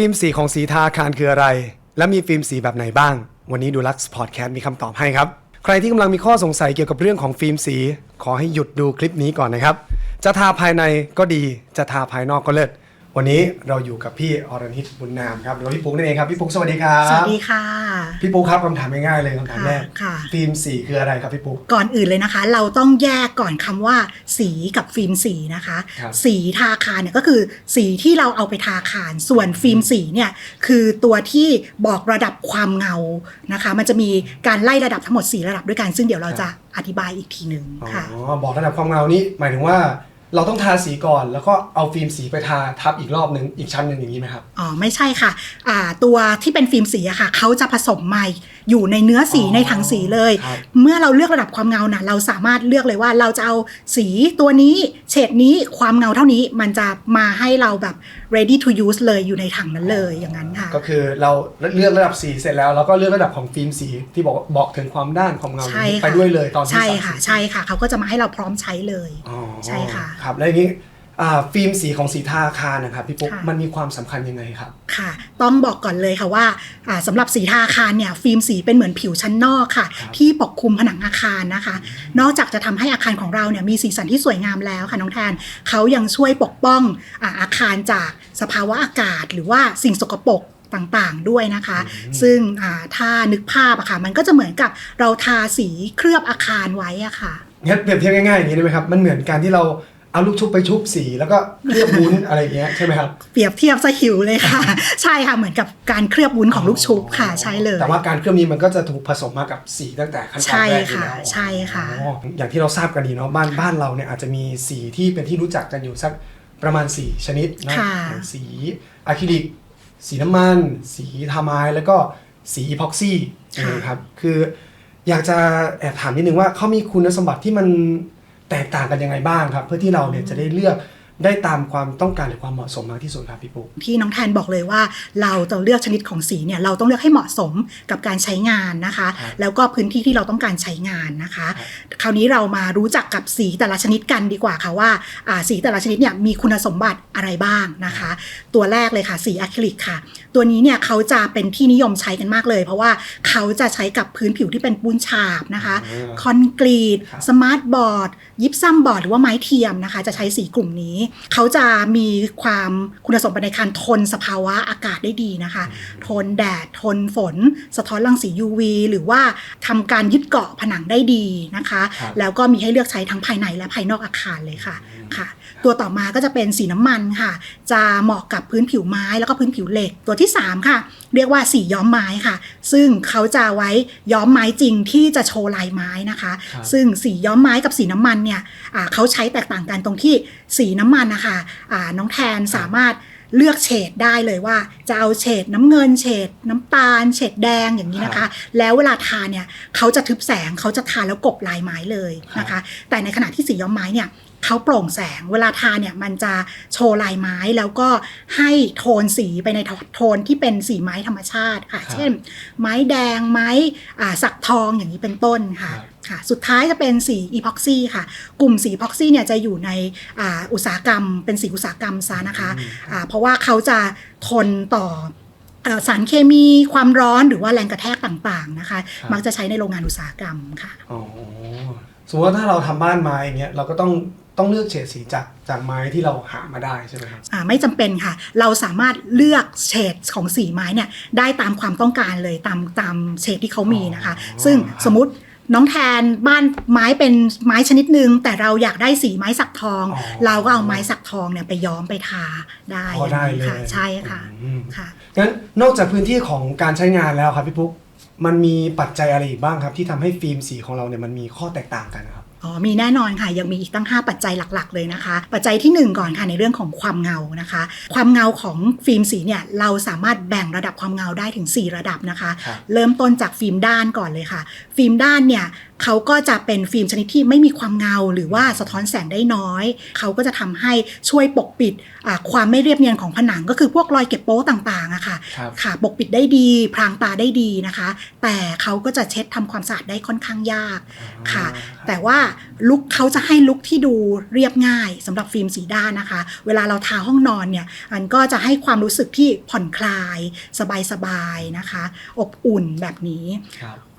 ฟิล์มสีของสีทาอาคารคืออะไร และมีฟิล์มสีแบบไหนบ้าง วันนี้ดูลักซ์พอดแคสต์มีคำตอบให้ครับ ใครที่กำลังมีข้อสงสัยเกี่ยวกับเรื่องของฟิล์มสี ขอให้หยุดดูคลิปนี้ก่อนนะครับ จะทาภายในก็ดี จะทาภายนอกก็เลิศ วันนี้เราอยู่กับพี่อรณิตบุญนามครับหรือว่าพี่ปุ๊กนั่นเองครับพี่ปุ๊กสวัสดีครับสวัสดีค่ะ พี่ปุ๊กครับคำถามง่ายๆเลยคำถามแรกค่ะ ฟิล์มสีคืออะไรครับพี่ปุ๊กก่อนอื่นเลยนะคะ เราต้องแยกก่อนคำว่าสีกับฟิล์มสีนะคะครับสีทาอาคารเนี่ยก็คือสีที่เราเอาไปทาอาคาร ส่วนฟิล์มสีเนี่ยคือตัวที่บอกระดับความเงานะคะ มันจะมีการไล่ระดับทั้งหมด 4 ระดับด้วยกันซึ่งเดี๋ยวเราจะอธิบายอีกทีหนึ่งอ๋อค่ะบอกระดับความเงานี้หมายถึงว่า เราต้องทาสีก่อน แล้วก็เอาฟิล์มสีไปทาทับอีกรอบหนึ่งอีกชั้นหนึ่งอย่างนี้ไหมครับ อ๋อไม่ใช่ค่ะอ่าตัวที่เป็นฟิล์มสีอะค่ะเขาจะผสมมาอยู่ในเนื้อสีอ๋อในถังสีเลย ครับ เมื่อเราเลือกระดับความเงาน่ะเราสามารถเลือกเลยว่าเราจะเอาสีตัวนี้เฉดนี้ความเงาเท่านี้มันจะมาให้เราแบบ ready to use เลยอยู่ในถังนั้นเลยอย่างนั้นค่ะ ก็คือเราเลือกระดับสีเสร็จแล้วแล้วก็เลือกระดับของฟิล์มสีที่บอกบอกถึงความด้านความเงาใช่ค่ะ ไปด้วยเลยตอนที่ใช่สาค่ะสีใช่ค่ะเขาก็จะมาให้เราพร้อมใช้เลย อ๋อใช่ค่ะครับแล้วอย่างนี้อ่าฟิล์มสีของสีทาอาคารนะครับพี่ปุ๊กค่ะ มันมีความสำคัญยังไงครับ ค่ะ ต้องบอกก่อนเลยค่ะว่าอ่าสำหรับสีทาอาคารเนี่ยฟิล์มสีเป็นเหมือนผิวชั้นนอกค่ะ ครับ ที่ปกคลุมผนังอาคารนะคะ นอกจากจะทำให้อาคารของเราเนี่ยมีสีสันที่สวยงามแล้วค่ะน้องแทนเขายังช่วยปกป้องอาอาคารจากสภาวะอากาศ หรือว่าสิ่งสกปรกต่างๆด้วยนะคะ ซึ่งอ่าถ้านึกภาพอะค่ะมันก็จะเหมือนกับเราทาสีเคลือบอาคารไว้อะค่ะ งั้นเปรียบเทียบง่ายๆอย่างนี้ได้ไหมครับ มันเหมือนการที่เรา เอาลูกชุบไปชุบสีแล้วก็เคลือบวุ้นอะไรอย่างเงี้ยใช่ไหมครับเปรียบเทียบซะหิวเลยค่ะ ใช่ค่ะเหมือนกับการเคลือบวุ้นของลูกชุบค่ะใช่เลย แต่ว่าการเคลือบนี้มันก็จะถูกผสมมากับสีตั้งแต่ขั้นตอนใช่แรกอยู่ค่ะแล้วใช่ค่ะอ๋ออย่างที่เราทราบกันดีเนาะบ้านบ้านเราเนี่ยอาจจะมีสีที่เป็นที่รู้จักกันอยู่สักประมาณ 4 ชนิดนะค่ะอย่างสีอะคริลิก สีน้ำมัน สีทาไมายแล้วก็สีอีพ็อกซี่นะครับคืออยากจะแอบถามนิดนึงว่าเขามีคุณสมบัติที่มัน แตกต่างกันยังไงบ้างครับ เพื่อที่เราเนี่ยจะได้เลือก ได้ตามความต้องการหรือความเหมาะสมมากที่สุดครับพี่ปุ๊กที่น้องแทนบอกเลยว่า เราจะเลือกชนิดของสีเนี่ยเราต้องเลือกให้เหมาะสมกับการใช้งานนะคะครับแล้วก็พื้นที่ที่เราต้องการใช้งานนะคะครับคราวนี้เรามารู้จักกับสีแต่ละชนิดกันดีกว่าค่ะว่าอ่าสีแต่ละชนิดเนี่ยมีคุณสมบัติอะไรบ้างนะคะ ตัวแรกเลยค่ะสีอะคริลิกค่ะ ตัวนี้เนี่ยเขาจะเป็นที่นิยมใช้กันมากเลย เพราะว่าเขาจะใช้กับพื้นผิวที่เป็นปูนฉาบนะคะอ่าคอนกรีตครับสมาร์ทบอร์ดยิปซัมบอร์ดหรือว่าไม้เทียมนะคะ จะใช้สีกลุ่มนี้เขาจะมีความคุณสมบัติในการทนสภาวะอากาศได้ดีนะคะ ทนแดด ทนฝน สะท้อนรังสี UV หรือว่าทำการยึดเกาะผนังได้ดีนะคะครับแล้วก็มีให้เลือกใช้ทั้งภายในและภายนอกอาคารเลยค่ะค่ะ ตัวต่อมาก็จะเป็นสีน้ำมันค่ะ จะเหมาะกับพื้นผิวไม้แล้วก็พื้นผิวเหล็ก ตัวที่ 3 ค่ะ เรียกว่าสีย้อมไม้ค่ะ ซึ่งเขาจะไว้ย้อมไม้จริงที่จะโชว์ลายไม้นะคะครับซึ่งสีย้อมไม้กับสีน้ำมันเนี่ยอ่าเขาใช้แตกต่างกันตรงที่สีน้ำมันนะคะอ่าน้องแทนสามารถเลือกเฉดได้เลยว่า จะเอาเฉดน้ำเงินเฉดน้ำตาล เฉดแดงอย่างนี้นะคะ แล้วเวลาทาเนี่ยเขาจะทึบแสงเขาจะทาแล้วกบลายไม้เลยนะคะ แต่ในขณะที่สีย้อมไม้เนี่ย เขาโปร่งแสง เวลาทาเนี่ยมันจะโชว์ลายไม้แล้วก็ให้โทนสีไปในโทนที่เป็นสีไม้ธรรมชาติค่ะครับเช่น ไม้แดงไม้อ่าสักทองอย่างนี้เป็นต้นค่ะครับค่ะสุดท้ายจะเป็นสีอีพ็อกซี่ค่ะ กลุ่มสีอีพ็อกซี่เนี่ยจะอยู่ในอ่าอุตสาหกรรม เป็นสีอุตสาหกรรมซะนะคะอ่าเพราะว่าเขาจะทนต่อเอ่อสารเคมีความร้อนหรือว่าแรงกระแทกต่างๆนะคะครับมักจะใช้ในโรงงานอุตสาหกรรมค่ะอ๋อสมมติว่าถ้าเราทำบ้านไม้อย่างเงี้ยเราก็ต้อง ต้องเลือกเฉดสีจากจากไม้ที่เราหามาได้ใช่ไหมครับ อ่าไม่จำเป็นค่ะ เราสามารถเลือกเฉดของสีไม้เนี่ยได้ตามความต้องการเลยตามตามเฉดที่เขามีนะคะ อ๋อ ซึ่งครับสมมติน้องแทนบ้านไม้เป็นไม้ชนิดหนึ่งแต่เราอยากได้สีไม้สักทอง อ๋อเราก็เอาไม้สักทองเนี่ยไปย้อมไปทาได้พอได้เลยค่ะใช่ค่ะอืมค่ะ งั้นนอกจากพื้นที่ของการใช้งานแล้วครับพี่ปุ๊กมันมีปัจจัยอะไรอีกบ้างครับ ที่ทำให้ฟิล์มสีของเราเนี่ยมันมีข้อแตกต่างกันครับ อ๋อมีแน่นอนค่ะ ยังมีอีกตั้ง 5 ปัจจัยหลัก ๆ เลยนะคะ ปัจจัยทีหนึ่1 ก่อนค่ะในเรื่องของความเงานะคะ ความเงาของฟิล์มสีเนี่ยเราสามารถแบ่งระดับความเงาได้ถึง 4 ระดับนะคะครับเริ่มต้นจากฟิล์มด้านก่อนเลยค่ะ ฟิล์มด้านเนี่ยเขาก็จะเป็นฟิล์มชนิดที่ไม่มีความเงาหรือว่าสะท้อนแสงได้น้อย เขาก็จะทำให้ช่วยปกปิดอ่าความไม่เรียบเนียนของผนังก็คือพวกรอยเก็บโป๊ต่างๆอะค่ะครับค่ะ ปกปิดได้ดี พรางตาได้ดีนะคะ แต่เขาก็จะเช็ดทำความสะอาดได้ค่อนข้างยากค่ะ แต่ว่าลุกเขาจะให้ลุกที่ดูเรียบง่ายสำหรับฟิล์มสีด้านนะคะ เวลาเราทาห้องนอนเนี่ยมันก็จะให้ความรู้สึกที่ผ่อนคลาย สบายๆนะคะ อบอุ่นแบบนี้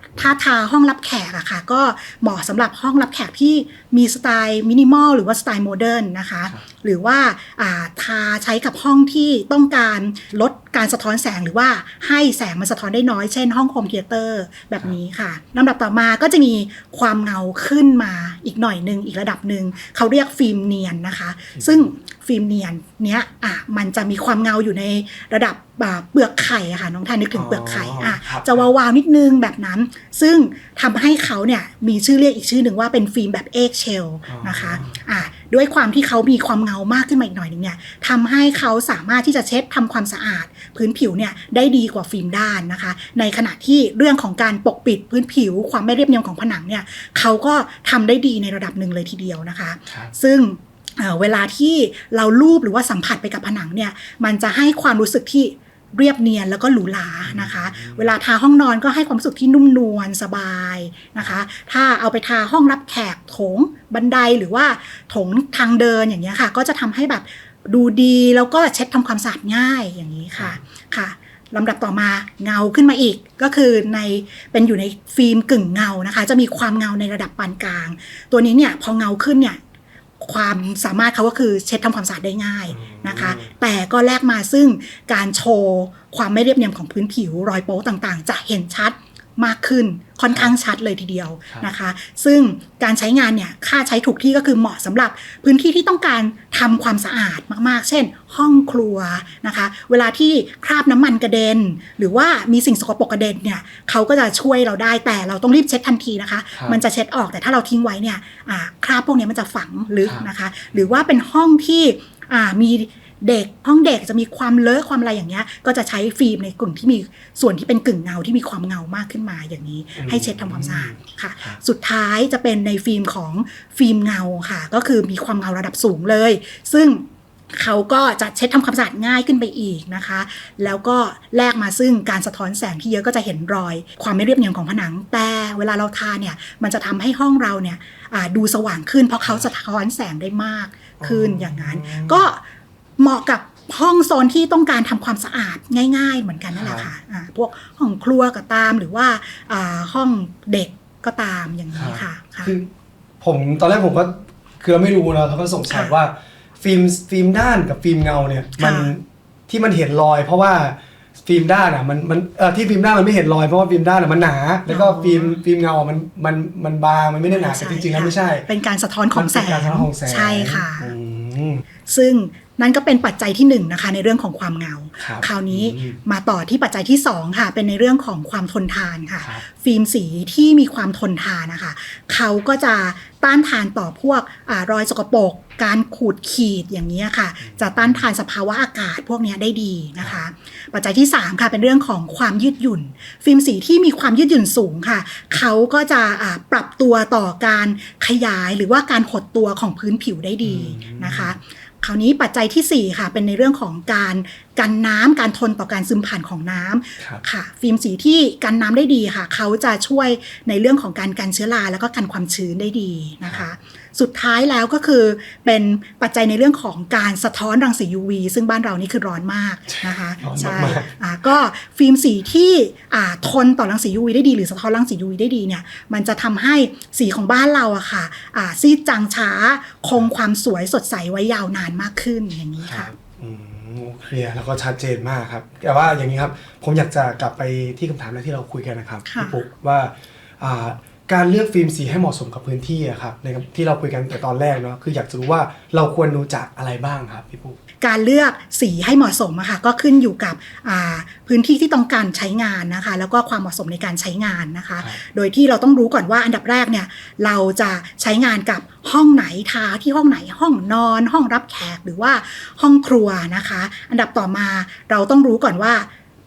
ครับถ้าทาห้องรับแขกอะค่ะ ก็เหมาะสำหรับห้องรับแขกที่มีสไตล์มินิมอลหรือว่าสไตล์โมเดิร์นนะคะครับหรือว่าอ่าทาใช้กับห้องที่ต้องการลดการสะท้อนแสงหรือว่าให้แสงมันสะท้อนได้น้อยเช่นห้องโฮมเทเตอร์แบบนี้ค่ะลำดับต่อมาก็จะมีความเงาขึ้นมาอีกหน่อยหนึ่งอีกระดับหนึ่งเขาเรียกฟิล์มเนียนนะคะ ซึ่งฟิล์มเนียนเนี้ยอะมันจะมีความเงาอยู่ในระดับอ่าเปลือกไข่อะค่ะน้องทานนึกถึงเปลือกไข่อะครับจะวาวๆนิดนึงแบบนั้น ซึ่งทำให้เขาเนี่ยมีชื่อเรียกอีกชื่อหนึ่งว่าเป็นฟิล์มแบบเอ็กเชลอ๋อนะคะอะด้วยความที่เขามีความเงามากขึ้นมาอีกหน่อยหนึ่งเนี่ยทำให้เขาสามารถที่จะเช็ดทำความสะอาด พื้นผิวเนี่ยได้ดีกว่าฟิล์มด้านนะคะ ในขณะที่เรื่องของการปกปิดพื้นผิว ความไม่เรียบเนียนของผนังเนี่ยเขาก็ทำได้ดีในระดับหนึ่งเลยทีเดียวนะคะครับซึ่งเอ่อเวลาที่เราลูบหรือว่าสัมผัสไปกับผนังเนี่ย มันจะให้ความรู้สึกที่เรียบเนียนแล้วก็หรูหรานะคะ เวลาทาห้องนอนก็ให้ความรู้สึกที่นุ่มนวลสบายนะคะ ถ้าเอาไปทาห้องรับแขกโถงบันไดหรือว่าโถงทางเดินอย่างเงี้ยค่ะ ก็จะทำให้แบบดูดีแล้วก็เช็ดทำความสะอาดง่ายอย่างนี้ค่ะค่ะ ลำดับต่อมาเงาขึ้นมาอีก ก็คือในเป็นอยู่ในฟิล์มกึ่งเงานะคะ จะมีความเงาในระดับปานกลาง ตัวนี้เนี่ยพอเงาขึ้นเนี่ยความสามารถเขาก็คือเช็ดทำความสะอาดได้ง่ายนะคะ แต่ก็แลกมาซึ่งการโชว์ความไม่เรียบเนียนของพื้นผิวรอยโป๊ต่างๆ จะเห็นชัด มากขึ้นค่อนข้างชัดเลยทีเดียวครับนะคะ ซึ่งการใช้งานเนี่ยค่าใช้ถูกที่ก็คือเหมาะสำหรับพื้นที่ที่ต้องการทำความสะอาดมากๆ เช่น ห้องครัวนะคะ เวลาที่คราบน้ำมันกระเด็น หรือว่ามีสิ่งสกปรกกระเด็นเนี่ยเขาก็จะช่วยเราได้แต่เราต้องรีบเช็ดทันทีนะคะครับมันจะเช็ดออกแต่ถ้าเราทิ้งไว้เนี่ยอ่าคราบพวกเนี้ยมันจะฝังลึกครับนะคะ หรือว่าเป็นห้องที่อ่ามี เด็กห้องเด็กจะมีความเลอะความอะไรอย่างเงี้ย ก็จะใช้ฟิล์มในกลุ่มที่มีส่วนที่เป็นกึ่งเงาที่มีความเงามากขึ้นมาอย่างนี้ ให้เช็ดทำความสะอาดค่ะครับสุดท้ายจะเป็นในฟิล์มของฟิล์มเงาค่ะ ก็คือมีความเงาระดับสูงเลย ซึ่งเขาก็จะเช็ดทำความสะอาดง่ายขึ้นไปอีกนะคะ แล้วก็แลกมาซึ่งการสะท้อนแสงที่เยอะก็จะเห็นรอย ความไม่เรียบเนียนของผนัง แต่เวลาเราทาเนี่ย มันจะทำให้ห้องเราเนี่ยอ่าดูสว่างขึ้น เพราะเขาสะท้อนแสงได้มากขึ้นอ๋อออย่างนั้น ก็ เหมาะกับห้องโซนที่ต้องการทำความสะอาดง่าย ๆ เหมือนกันนั่นแหละค่ะอ่าพวกห้องครัวก็ตามหรือว่าอ่าห้องเด็กก็ตามอย่างนี้ค่ะค่ะคือผมตอนแรกผมก็คือเราไม่รู้นะเขาก็สงสัยค่ะว่าฟิล์มฟิล์มด้านกับฟิล์มเงาเนี่ยมันค่ะที่มันเห็นรอย เพราะว่าฟิล์มด้านอะมันมันเออที่ฟิล์มด้านมันไม่เห็นรอยเพราะว่าฟิล์มด้านอะมันหนา แล้วก็อ๋อฟิล์มฟิล์มเงาอะมันมันมันบางมันไม่ได้หนาแต่จริงๆแล้วไม่ใช่ เป็นการสะท้อนของแสมันเป็นงการสะท้อนของแสงใช่ค่ะอืมซึ่ง นั่นก็เป็นปัจจัยที่หนึ่งนะคะในเรื่องของความเงา ครับคราวนี้อืมมาต่อที่ปัจจัยที่สองค่ะ เป็นในเรื่องของความทนทานค่ะครับฟิล์มสีที่มีความทนทานนะคะ เขาก็จะต้านทานต่อพวกอารอยสกปรกการขูดขีดอย่างนี้ยค่ะ จะต้านทานสภาวะอากาศพวกเนี้ยได้ดีนะคะ ปัจจัยที่สามค่ะเป็นเรื่องของความยืดหยุ่น ฟิล์มสีที่มีความยืดหยุ่นสูงค่ะ เขาก็จะอ่าปรับตัวต่อการขยายหรือว่าการหดตัวของพื้นผิวได้ดีนะคะคราวนี้ปัจจัยที่ 4 ค่ะ เป็นในเรื่องของการ กันน้ำการทนต่อการซึมผ่านของน้ำครับค่ะ ฟิล์มสีที่กันน้ำได้ดีค่ะ เขาจะช่วยในเรื่องของการกันเชื้อราแล้วก็กันความชื้นได้ดีนะคะ สุดท้ายแล้วก็คือเป็นปัจจัยในเรื่องของการสะท้อนรังสี UV ซึ่งบ้านเรานี่คือร้อนมากนะคะร้อนใช่มากอ่าก็ฟิล์มสีที่อ่าทนต่อรังสี UV ได้ดี หรือสะท้อนรังสี UV ได้ดีเนี่ยมันจะทำให้สีของบ้านเราอะค่ะอ่าซีดจางช้าคงความสวยสดใสไว้ยาวนานมากขึ้นอย่างนี้คค่ะรับอืม เคลียร์แล้วก็ชัดเจนมากครับ แต่ว่าอย่างนี้ครับ ผมอยากจะกลับไปที่คำถามแรกที่เราคุยกันนะครับค่ะ พี่ปุ๊กว่าอ่า การเลือกฟิล์มสีให้เหมาะสมกับพื้นที่อะครับในที่เราคุยกันแต่ตอนแรกเนาะคืออยากจะรู้ว่าเราควรดูจากอะไรบ้างครับพี่ปุ๊กการเลือกสีให้เหมาะสมอะค่ะก็ขึ้นอยู่กับอ่าพื้นที่ที่ต้องการใช้งานนะคะ แล้วก็ความเหมาะสมในการใช้งานนะคะครับโดยที่เราต้องรู้ก่อนว่าอันดับแรกเนี่ยเราจะใช้งานกับห้องไหนทาที่ห้องไหนห้องนอน ห้องรับแขกหรือว่าห้องครัวนะคะ อันดับต่อมาเราต้องรู้ก่อนว่า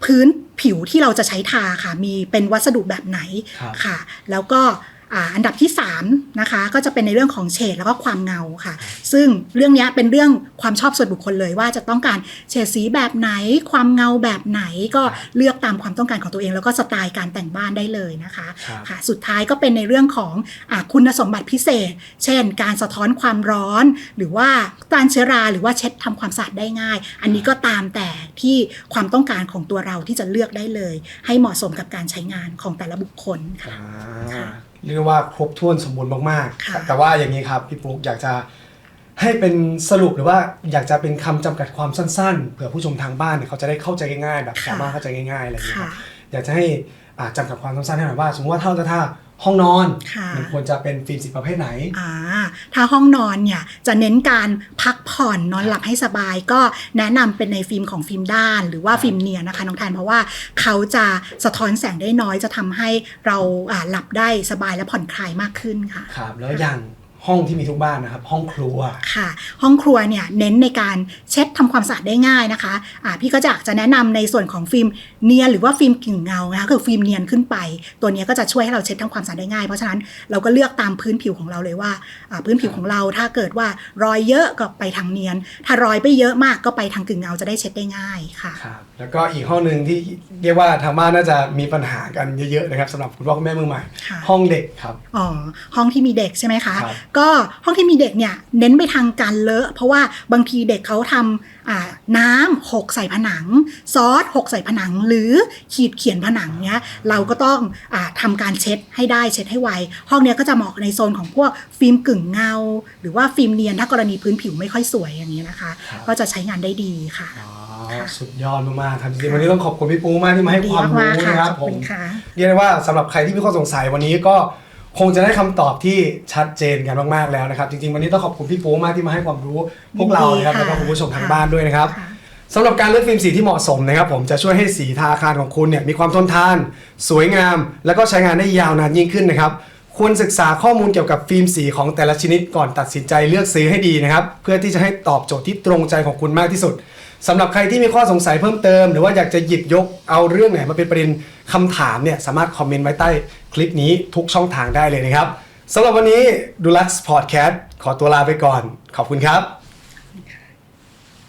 พื้นผิวที่เราจะใช้ทาค่ะ มีเป็นวัสดุแบบไหนครับค่ะ แล้วก็ อ่าอันดับที่3นะคะก็จะเป็นในเรื่องของเฉดแล้วก็ความเงาค่ะ ซึ่งเรื่องเนี้ยเป็นเรื่องความชอบส่วนบุคคลเลยว่าจะต้องการเฉดสีแบบไหน ความเงาแบบไหนก็เลือกตามความต้องการของตัวเอง แล้วก็สไตล์การแต่งบ้านได้เลยนะคะครับค่ะสุดท้ายก็เป็นในเรื่องของอาคุณสมบัติพิเศษ เช่น การสะท้อนความร้อน หรือว่าต้านเชื้อราหรือว่าเช็ดทำความสะอาดได้ง่าย อันนี้ก็ตามแต่ที่ความต้องการของตัวเราที่จะเลือกได้เลย ให้เหมาะสมกับการใช้งานของแต่ละบุคคลค่ะอ่า เรียกว่าครบถ้วนสมบูรณ์มากค่ะ ๆ แต่ว่าอย่างนี้ครับพี่ปุ๊กอยากจะให้เป็นสรุปหรือว่าอยากจะเป็นคำจำกัดความสั้นๆ เผื่อผู้ชมทางบ้านเนี่ยเขาจะได้เข้าใจง่ายๆ แบบสามารถเข้าใจง่ายๆอะไรอย่างเงี้ยคค่ะ รับอยากจะให้อ่าจำกัดความสั้นๆให้หน่อยว่า สมมติว่าถ้าจะถ้า ห้องนอนค่ะมันควรจะเป็นฟิล์มสีประเภทไหนอ่าถ้าห้องนอนเนี่ยจะเน้นการพักผ่อนนอนหลับให้สบายก็แนะนำเป็นในฟิล์มของฟิล์มด้าน หรือว่าฟิล์มเนียนนะคะน้องแทนเพราะว่าเขาจะสะท้อนแสงได้น้อยจะทำให้เราอ่าหลับได้สบายและผ่อนคลายมากขึ้นค่ะครับแล้วอย่าง ห้องที่มีทุกบ้านนะครับ ห้องครัวค่ะ ห้องครัวเนี่ยเน้นในการเช็ดทำความสะอาดได้ง่ายนะคะอ่าพี่ก็จะจะแนะนำในส่วนของฟิล์มเนียนหรือว่าฟิล์มกึ่งเงานะคะคือฟิล์มเนียนขึ้นไป ตัวเนี้ยก็จะช่วยให้เราเช็ดทำความสะอาดได้ง่าย เพราะฉะนั้นเราก็เลือกตามพื้นผิวของเราเลยว่าอ่าพื้นผิวของเราถ้าเกิดว่ารอยเยอะก็ไปทางเนียน ถ้ารอยไม่เยอะมากก็ไปทางกึ่งเงาจะได้เช็ดได้ง่ายค่ะครับแล้วก็อีกห้องหนึ่งที่เรียกว่าทางบ้านน่าจะมีปัญหากันเยอะๆนะครับสำหรับคุณพ่อคุณแม่มือใหม่ค่ะห้องเด็กครับอ๋อห้องที่มีเด็กใช่ไหมคะครับก็ห้องที่มีเด็กเนี่ยเน้นไปทางการเลอะ เพราะว่าบางทีเด็กเขาทำอ่าน้ำหกใส่ผนัง ซอสหกใส่ผนัง หรือขีดเขียนผนังเนี้ยเราก็ต้องอาทำการเช็ดให้ได้เช็ดให้ไว ห้องเนี้ยก็จะเหมาะในโซนของพวกฟิล์มกึ่งเงา หรือว่าฟิล์มเนียนถ้ากรณีพื้นผิวไม่ค่อยสวยอย่างนี้นะคะครับก็จะใช้งานได้ดีค่ะอ๋อค่ะสุดยอดมากๆครับจริงๆวันนี้ต้องขอบคุณพี่ปูมากที่มาให้ดีความรู้มากๆค่ะนะครับขอบผคุมณค่ะเรียกได้ว่าสำหรับใครที่มีข้อสงสัยวันนี้ก็ คงจะได้คำตอบที่ชัดเจนกันมากๆแล้วนะครับ จริงๆ วันนี้ต้องขอบคุณพี่ปูมากที่มาให้ความรู้พวกเรานะครับยินดีแล้วค่ะก็คุณผู้ชมทางบ้านด้วยนะครับ ค่ะ สำหรับการเลือกฟิล์มสีที่เหมาะสมนะครับ ผมจะช่วยให้สีทาอาคารของคุณเนี่ยมีความทนทาน สวยงาม แล้วก็ใช้งานได้ยาวนานยิ่งขึ้นนะครับ ควรศึกษาข้อมูลเกี่ยวกับฟิล์มสีของแต่ละชนิดก่อนตัดสินใจเลือกซื้อให้ดีนะครับ เพื่อที่จะให้ตอบโจทย์ที่ตรงใจของคุณมากที่สุด สำหรับใครที่มีข้อสงสัยเพิ่มเติม หรือว่าอยากจะหยิบยกเอาเรื่องไหนมาเป็นประเด็นคำถามเนี่ยสามารถคอมเมนต์ไว้ใต้คลิปนี้ทุกช่องทางได้เลยนะครับสำหรับวันนี้ดูลักส์พอดแคสต์ขอตัวลาไปก่อน ขอบคุณครับ